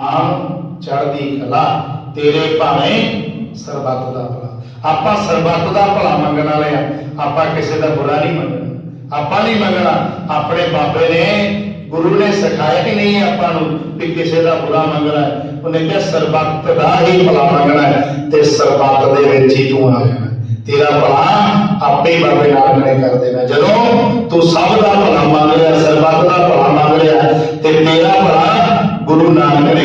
ਆਮ ਚੜ੍ਹਦੀ ਕਲਾ, ਤੇਰੇ ਭਾਵੇਂ ਸਰਬੱਤ ਦਾ ਭਲਾ। ਆਪਾਂ ਸਰਬੱਤ ਦਾ ਭਲਾ ਮੰਗਣ ਵਾਲੇ ਆ। ਆਪਾਂ ਕਿਸੇ ਦਾ ਬੁਰਾ ਨਹੀਂ ਮੰਗਣਾ ਆਪਾਂ ਨਹੀਂ ਮੰਗਣਾ ਆਪਣੇ ਬਾਬੇ ਨੇ, ਗੁਰੂ ਨੇ ਸਿਖਾਇਆ ਕਿ ਨਹੀਂ ਆਪਾਂ ਨੂੰ ਵੀ ਕਿਸੇ ਦਾ ਬੁਰਾ ਮੰਗਣਾ ਹੈ। ਉਹਨੇ ਕਿਹਾ, ਸਰਬੱਤ ਦਾ ਹੀ ਭਲਾ ਮੰਗਣਾ ਹੈ ਤੇ ਸਰਬੱਤ ਦੇ ਵਿੱਚ ਹੀ ਤੂੰ ਆ ਜਾਣਾ। ਤੇਰਾ ਭਲਾ ਆਪੇ ਹੀ ਬਾਬੇ ਨਾਨਕ ਨੇ ਕਰ ਦੇਣਾ। ਜਦੋਂ ਤੂੰ ਸਭ ਦਾ ਭਲਾ ਮੰਗ ਰਿਹਾ, ਸਰਬੱਤ ਦਾ ਭਲਾ ਮੰਗ ਰਿਹਾ, ਤੇ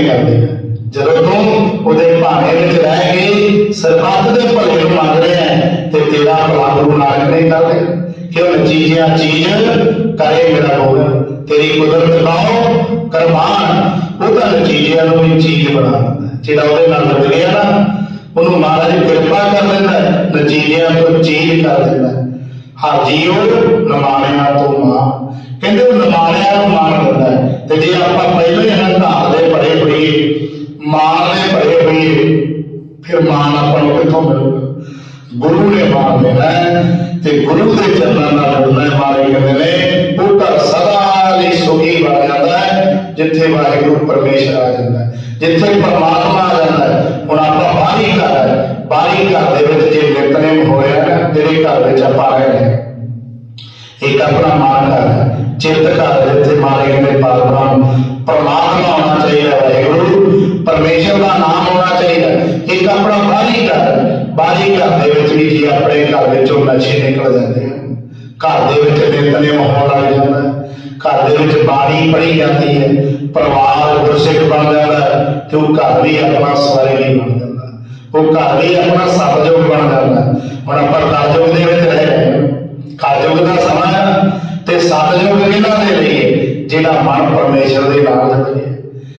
ਗੁਰੂ ਨਾਨਕ ਜਦੋਂ ਤੂੰ ਉਹਦੇ ਭਾਣੇ ਵਿੱਚ ਰਹਿ ਕੇ ਸਰਬੱਤ ਦੇ ਭਲੇ ਨੂੰ ਮੰਗ ਰਿਹਾ ਹੈ ਤੇ ਤੇਰਾ ਭਲਾ ਗੁਰੂ ਨਾਨਕ ਨੇ ਕਰ ਕਿਉਂ ਚੀਜ਼ਾਂ ਚੀਜ਼ ਕਰੇ ਮੇਰਾ ਗੋਬਿੰਦ ਤੇਰੀ ਕੁਦਰਤ ਲਾਓ ਕਰਮਾਨ। ਉਹ ਤਾਂ ਨੂੰ ਵੀ ਚੀਜ਼ ਬਣਾ ਦਿੰਦਾ ਜਿਹੜਾ ਉਹਦੇ ਨਾਲ ਲੱਗ ਨਾ ਉਹਨੂੰ ਮਹਾਰਾਜ ਕਿਰਪਾ ਕਰ ਦਿੰਦਾ ਹੈ, ਤੋਂ ਚੀਜ਼ ਕਰ ਦਿੰਦਾ ਹੈ। ਹਰ ਜੀਉ ਨਮਾਣਿਆਂ ਤੋਂ ਮਾਂ। ਕਹਿੰਦੇ ਉਹ ਨਮਾਣਿਆਂ ਨੂੰ ਮਾਣ ਦਿੰਦਾ ਤੇ ਜੇ ਆਪਾਂ ਪਹਿਲਾਂ ਹੀ ਹੰਕਾਰ ਦੇ ਆਪਾਂ ਨੂੰ ਕਿੱਥੋਂ ਮਿਲੂਗਾ? ਗੁਰੂ ਨੇ ਮਾਣ ਦੇਣਾ ਤੇ ਗੁਰੂ ਦੇ ਚਰਨਾਂ ਨਾਲ ਜੁੜਨਾ ਮਾਰੇ ਕਹਿੰਦੇ ਨੇ। ਉਹ ਘਰ ਸਦਾ ਲਈ ਸੁਖੀ ਬਣ ਜਾਂਦਾ ਹੈ, ਜਿੱਥੇ ਵਾਹਿਗੁਰੂ ਪਰਮੇਸ਼ਰ ਆ ਜਾਂਦਾ ਹੈ। ਜਿੱਥੇ ਪਰਮਾਤਮਾ ਆ ਜਾਂਦਾ ਹੈ, ਹੁਣ ਆਪਾਂ ਬਾਹਰੀ ਘਰ ਹੈ। ਬਾਹਰੀ ਘਰ ਦੇ ਵਿੱਚ ਜੇ ਨਿਤਨੇਮ ਹੋਇਆ ਤੇਰੇ ਘਰ ਵਿੱਚ ਆਪਾਂ ਰਹੇ ਨੇ ਇੱਕ ਆਪਣਾ ਮਾਨ ਘਰ ਹੈ। ਚਿੱਤ ਘਰ ਜਿੱਥੇ ਮਾਰੇ ਕਹਿੰਦੇ ਪਰਮਾਤਮਾ ਪਰਮਾਤਮਾ ਹੋਣਾ ਚਾਹੀਦਾ ਵਾਹਿਗੁਰੂ। ਪਰਮੇਸ਼ਰ ਦਾ ਨਾਮ ਹੋਣਾ ਚਾਹੀਦਾ ਇੱਕ ਆਪਣਾ ਬਾਹਰੀ ਘਰ। ਬਾਹਰੀ ਘਰ ਦੇ ਵਿੱਚ ਵੀ ਜੀ ਆਪਣੇ ਘਰ ਵਿੱਚੋਂ ਨਸ਼ੇ ਨਿਕਲ ਜਾਂਦੇ ਹਨ ਘਰ ਦੇ ਵਿੱਚ ਨਿਤਨੇਮ ਹੋਣ ਲੱਗ ਜਾਂਦਾ। ਘਰ ਦੇ ਵਿੱਚ ਬਾਣੀ ਪੜ੍ਹੀ ਜਾਂਦੀ ਹੈ। ਪਰਿਵਾਰ ਗੁਰਸਿੱਖ ਬਣ ਜਾਂਦਾ ਤੇ ਉਹ ਘਰ ਵੀ ਆਪਣਾ ਸਵਰਗੀ ਬਣ ਜਾਂਦਾ। ਉਹ ਘਰ ਵੀ ਆਪਣਾ ਸਤਜੁਗ ਬਣ ਜਾਂਦਾ। ਹੁਣ ਆਪਾਂ ਕਲਯੁਗ ਦੇ ਵਿੱਚ ਰਹਿ ਰਹੇ ਹਾਂ। ਦਾ ਸਮਾਂ ਤੇ ਸਤਜੁਗ ਕਿਹਨਾਂ ਦੇ ਲਈ ਜਿਹੜਾ ਮਨ ਪਰਮੇਸ਼ਰ ਦੇ ਨਾਲ ਜੁੜ